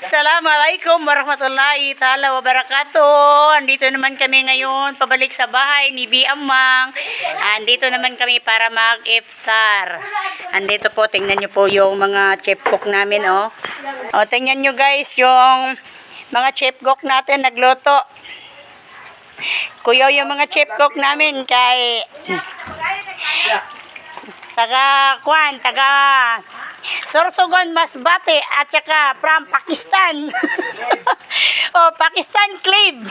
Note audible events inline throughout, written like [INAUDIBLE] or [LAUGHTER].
Assalamualaikum warahmatullahi taala wabarakatuh. Andito naman kami ngayon pabalik sa bahay ni B. Amang. Andito naman kami para mag-iftar. Andito po, tingnan nyo po yung mga chef cook namin, oh. O, tingnan nyo guys, yung mga chef cook natin nagluto. Kuya yung mga chef cook namin kay taga Kwan, taga Sorsogon Masbate at saka from Pakistan. [LAUGHS] oh, Pakistan Clip.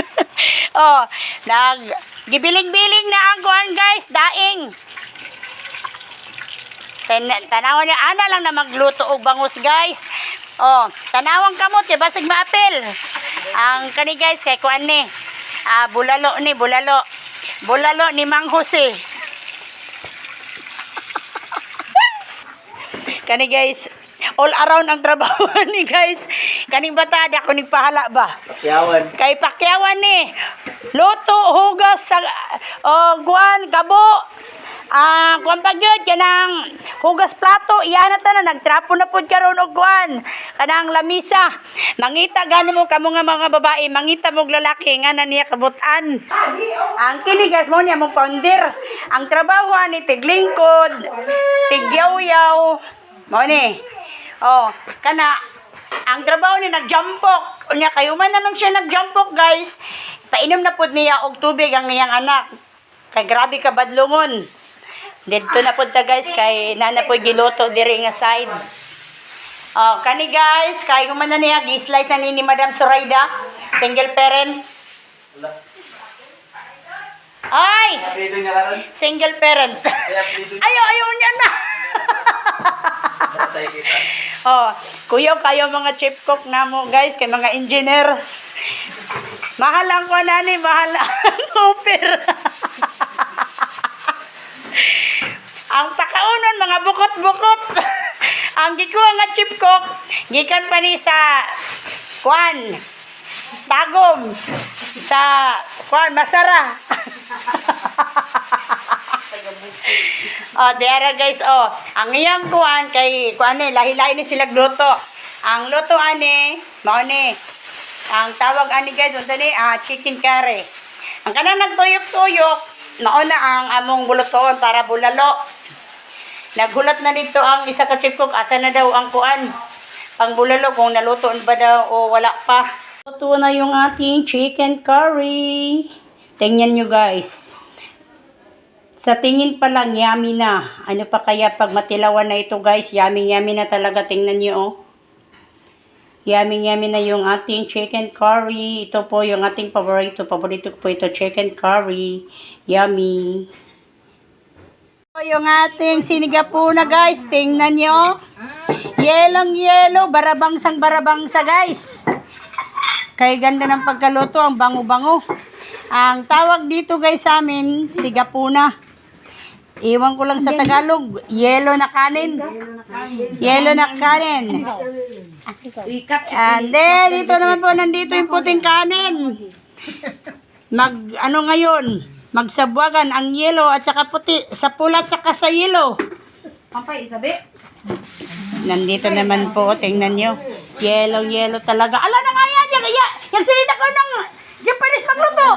[LAUGHS] oh, nag gibiling-biling na ang kuan guys, daing. Tan tanawan niya ana lang na magluto og bangus guys. Oh, tanawang kamot ya basig maapil. Ang kani guys kay kuan ni. Ah, bulalo ni, bulalo. Bulalo ni Mang Jose. Kani guys, all around ang trabaho [LAUGHS] ni guys. Kaning bata da ko nigpahala ba. Yawan. Kay pakyawan ni. Luto, hugas sa oh, guan, gabo. Ah, kuan pa gyud kanang hugas plato, iya na tanan nagtrapo na pud karon og guan. Kanang lamisa. Mangita gani mo kamo nga mga babae, mangita mo lalaki nga na niya kabutan. Ang kini guys mo niya mong founder. Ang trabaho ni tiglingkod, tigyaw-yaw. Mo ni. Oh, kana ang trabaho ni nagjumpok. Unya kayo man naman siya nagjumpok, guys. Painom na pud niya og tubig ang iyang anak. Kay grabe ka badlungon. Dito na pud ta guys kay nana po giluto diri nga side. Oh, kani guys, kay man na niya gi-slide na ni, ni Madam Zoraida, single parent. Ay, single parent. Ayaw, ayaw niya na. [LAUGHS] tayo kita. Oh, kuya kayo mga chip cook na mo guys, kay mga engineer. Mahal ang kunani, mahal ang [LAUGHS] super. ang pakaunon mga bukot-bukot. ang gikuha nga chip cook, gikan pa ni sa kwan, tagom, sa kwan, masara. [LAUGHS] [LAUGHS] oh, diara guys, oh. Ang iyang kuan kay kuan ni lahi-lahi ni sila gluto. Ang luto ani, mao ni. Ang tawag ani guys, unta ni ah, chicken curry. Ang kanang nagtuyok-tuyok, mao na ang among buluton para bulalo. Naghulat na dito ang isa ka chef cook, asa na daw ang kuan. Pang bulalo kung naluto ba daw o wala pa. Luto na yung ating chicken curry. Tingnan nyo guys. Sa tingin pa lang, yummy na. Ano pa kaya pag matilawan na ito guys, yummy yummy na talaga. Tingnan nyo oh. Yummy yummy na yung ating chicken curry. Ito po yung ating paborito. Paborito po ito, chicken curry. Yummy. Ito yung ating sinigapuna guys. Tingnan nyo. Yelong yelo. Barabangsang barabangsa guys. Kay ganda ng pagkaluto, ang bango-bango. Ang tawag dito guys sa amin, sigapuna. Iwan ko lang sa Tagalog, yellow na kanin. Yellow na kanin. And then, dito naman po, nandito yung puting kanin. Mag, ano ngayon, magsabwagan ang yellow at saka puti, sa pula at saka sa yellow. Pampay, isabi. Nandito naman po, tingnan nyo. Yellow, yellow talaga. Ala na nga yan, yan, yan, yan sinita ko ng Japanese magluto.